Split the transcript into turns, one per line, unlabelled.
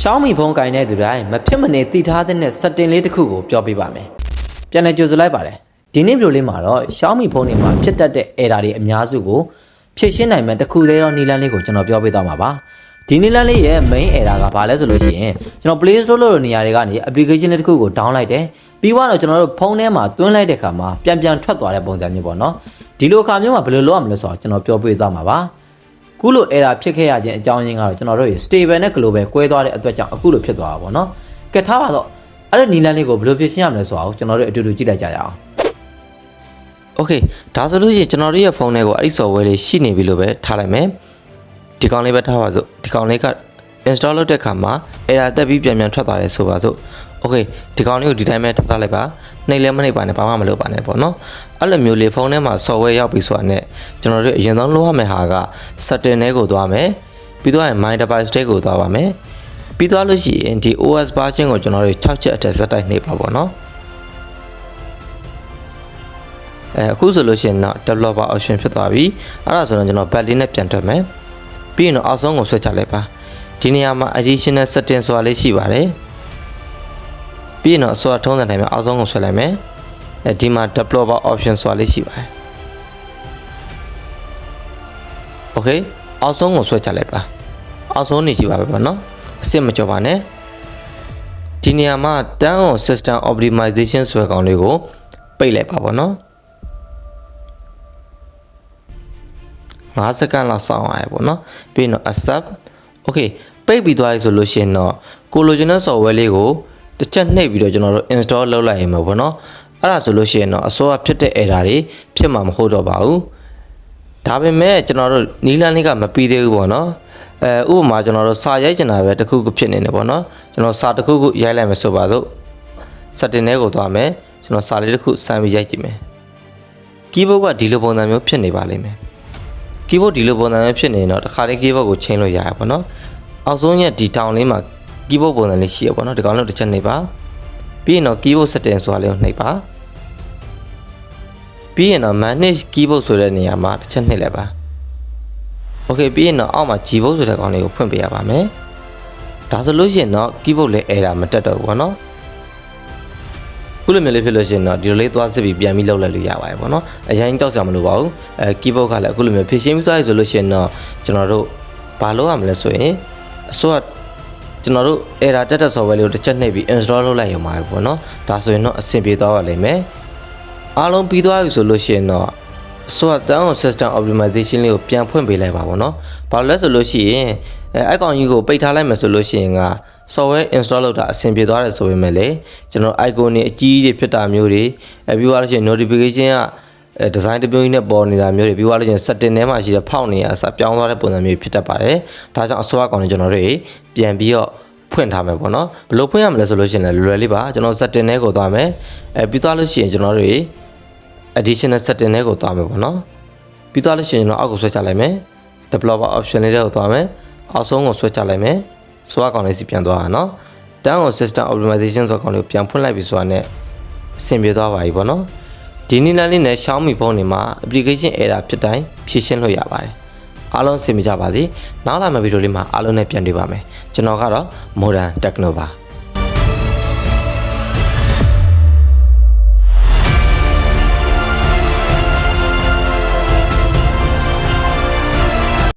Xiaomi ဖုန်းကင်တဲ့သူတိုင်းမဖြစ်မနေတည်ထားတဲ့ setting လေးတစ်ခုကိုပြောပြပါမယ်။ပြန်လည်ကြိုဆိုလိုက်ပါတယ်။ဒီနေ့ဗီဒီယိုလေးမှာတော့ Xiaomi ဖုန်းတွေမှာဖြစ်တတ်တဲ့ error တွေအများစုကိုဖြေရှင်းနိုင်မယ့်တစ်ခုတည်းသောနည်းလမ်းလေးကိုကျွန်တော်ပြောပြသွားမှာပါ။ဒီနည်းလမ်းလေးရဲ့ main error ကဘာလဲဆိုလို့ရှိရင်ကျွန်တော် Play Store လို့နေရာတွေကနေ application လေးတစ်ခုကို down လိုက်တယ်။ပြီးတော့ကျွန်တော်တို့ဖုန်းထဲမှာသွင်းလိုက်တဲ့အခါမှာပြန်ပြန်ထွက်သွားတဲ့ပုံစံမျိုးပေါ့နော်။ဒီလိုအခါမျိုးမှာဘယ်လိုလုပ်ရမလဲဆိုတော့ကျွန်တော်ပြောပြသွားမှာပါ။ ခုလို error ဖြစ်ခဲ့ရခြင်းအကြောင်းရင်းကတော့ကျွန်တော်တို့ stable နဲ့ global ကွဲသွားတဲ့အတွက်ကြောင့်အခုလိုဖြစ်သွားတာပေါ့နော်ကဲထားပါတော့အဲ့ဒီနီလန်းလေးကိုဘယ်လိုပြင်ရှင်းရမလဲဆိုတာကိုကျွန်တော်တို့အတူတူကြည့်လိုက်ကြရအောင်
Okay ဒါဆိုလို့ရင်ကျွန်တော်တို့ရဲ့ဖုန်းထဲကိုအဲ့ဒီ software လေးရှိနေပြီလို့ပဲထားလိုက်မယ်ဒီကောင်လေးပဲထားပါစို့ဒီကောင်လေးက install လုပ်တဲ့အခါမှာ error တက်ပြီးပြန်ပြန်ထွက်သွားတယ်ဆိုပါစို့ okay ဒီကောင်လေးကိုဒီတိုင်းပဲထားထားလိုက်ပါနှိပ်လည်းမနှိပ်ပါနဲ့ဘာမှမလုပ်ပါနဲ့ပေါ့နော်အဲ့လိုမျိုးလေဖုန်းထဲမှာ software ရောက်ပြီဆိုတာနဲ့ကျွန်တော်တို့အရင်ဆုံးလုပ်ရမယ့်ဟာက setting ထဲကိုသွားမယ်ပြီးတော့ my device ထဲကိုသွားပါမယ်ပြီးသွားလို့ရှိရင်ဒီ OS version ကိုကျွန်တော်တို့6ချက်အထက်ဇက်တိုက်နှိပ်ပါပေါ့နော်အဲအခုဆိုလို့ရှိရင်တော့ developer option ဖြစ်သွားပြီအဲ့ဒါဆိုတော့ကျွန်တော် backlit နဲ့ပြန်ထွက်မယ်ပြီးရင်တော့အောက်ဆုံးကိုဆွဲချလိုက်ပါ ဒီနေရာမှာ additional setting ဆိုတာလေးရှိပါတယ်ပြီးရင်တော့အစောထုံးစံတိုင်းမှာအောက်ဆုံးကိုဆွဲလိုက်မယ်အဲဒီမှာ developer option ဆိုတာလေးရှိပါတယ် okay အောက်ဆုံးကိုဆွဲချလိုက်ပါအောက်ဆုံးနေရှိပါပဲပေါ့နော်အစ်စ်မကြောပါနဲ့ဒီနေရာမှာ turn on system optimization ဆိုတဲ့ကောင်လေးကိုပိတ်လိုက်ပါပေါ့နော်5စက္ကန့်လောက်စောင့်ရရပေါ့နော်ပြီးရင်တော့ accept okay ပိတ်ပြီးသွားပြီဆိုလို့ရှိရင်တော့ကိုလိုချင်တဲ့ software လေးကိုတစ်ချက်နှိပ်ပြီးတော့ကျွန်တော်တို့ install လုပ်လိုက်ရင်ပဲပေါ့နော်အဲ့ဒါဆိုလို့ရှိရင်တော့အစောကဖြစ်တဲ့ error တွေဖြစ်မှာမဟုတ်တော့ပါဘူးဒါပေမဲ့ကျွန်တော်တို့နီးလန်းလေးကမပြီးသေးဘူးပေါ့နော်အဲဥပမာကျွန်တော်တို့စာရိုက်ချင်တာပဲတစ်ခုခုဖြစ်နေတယ်ပေါ့နော်ကျွန်တော်စာတစ်ခုခုရိုက်လိုက်မယ်ဆိုပါစို့ setting ထဲကိုသွားမယ်ကျွန်တော်စာလေးတစ်ခုစမ်းပြီးရိုက်ကြည့်မယ် keyboard ကဒီလိုပုံစံမျိုးဖြစ်နေပါလိမ့်မယ် keyboard ဒီလိုပုံစံမျိုးဖြစ်နေရင်တော့တစ်ခါတည်း keyboard ကိုချိန်လို့ရရပါတော့အောက်ဆုံးရဲ့ဒီတောင်လေးမှာ keyboard ပုံစံလေးရှိရပါတော့ဒီကောင်လေးတစ်ချက်နှိပ်ပါပြီးရင်တော့ keyboard setting ဆိုတာလေးကိုနှိပ်ပါပြီးရင်တော့ manage keyboard ဆိုတဲ့နေရာမှာတစ်ချက်နှိပ်လိုက်ပါ okay ပြီးရင်တော့အောက်မှာ gboard ဆိုတဲ့ကောင်လေးကိုဖွင့်ပေးရပါမယ်ဒါဆိုလို့ရှိရင်တော့ keyboard လေး error မတက်တော့ဘူးပေါ့နော် ခုလိုမျိုးလေးဖြစ်လို့ရှိရင်တော့ဒီလိုလေးသွားစစ်ပြီးပြန်ပြီးလောက်လိုက်လို့ရပါတယ်ပေါ့နော်အရင်ကြောက်စရာမလိုပါဘူးအဲ keyboard ကလည်းအခုလိုမျိုးဖြည့်ရှင်းပြီးသွားပြီဆိုလို့ရှိရင်တော့ကျွန်တော်တို့ဘာလုပ်ရမလဲဆိုရင်အစိုးရကျွန်တော်တို့ error တက်တဲ့ software လေးကိုတစ်ချက်နှိပ်ပြီး install လုပ်လိုက်ရုံပါပဲပေါ့နော်ဒါဆိုရင်တော့အဆင်ပြေသွားပါလိမ့်မယ်အားလုံးပြီးသွားပြီဆိုလို့ရှိရင်တော့အစိုးရတန်း system optimization လေးကိုပြန်ဖွင့်ပေးလိုက်ပါပေါ့နော်ဘာလို့လဲဆိုလို့ရှိရင် အဲအကောင်ကြီးကိုပိတ်ထားလိုက်မယ်ဆိုလို့ရှိရင်က software install လုပ်တာအဆင်ပြေသွားတယ်ဆိုပေမဲ့လေကျွန်တော် icon တွေအကြီးကြီးတွေဖြစ်တာမျိုးတွေအဲပြီးသွားလို့ရှိရင် notification ကအဲဒီဇိုင်းတစ်မျိုးကြီးနဲ့ပေါ်နေတာမျိုးတွေပြီးသွားလို့ရှိရင် setting ထဲမှာရှိတဲ့ဖောက်နေရအစပြောင်းသွားတဲ့ပုံစံမျိုးဖြစ်တတ်ပါတယ်ဒါကြောင့်အစိုးရကောင်တွေကျွန်တော်တို့ပြန်ပြီးတော့ဖွင့်ထားမယ်ပေါ့နော်ဘယ်လိုဖွင့်ရမလဲဆိုလို့ရှိရင်လည်းလွယ်လွယ်လေးပါကျွန်တော် setting ထဲကိုသွားမယ်အဲပြီးသွားလို့ရှိရင်ကျွန်တော်တို့ additional setting တွေကိုသွားမယ်ပေါ့နော်ပြီးသွားလို့ရှိရင်ကျွန်တော်အောက်ကိုဆွဲချလိုက်မယ် developer option လေးတွေကိုသွားမယ် အောက်ဆုံးကိုဆွဲချလိုက်မယ်ဆိုတော့အကောင်လေးစီပြန်သွားတာနော်တန်းကို system optimization ဆိုတော့အကောင်လေးကိုပြန်ဖွင့်လိုက်ပြီဆိုတာနဲ့အဆင်ပြေသွားပါပြီပေါ့နော်ဒီနည်းလမ်းလေးနဲ့ Xiaomi ဖုန်းတွေမှာ application error ဖြစ်တိုင်းဖြေရှင်းလို့ရပါတယ်အားလုံးအဆင်ပြေကြပါစေနောက်လာမယ့်ဗီဒီယိုလေးမှာအားလုံးနဲ့ပြန်တွေ့ပါမယ်ကျွန်တော်ကတော့ Modern Techno ပါ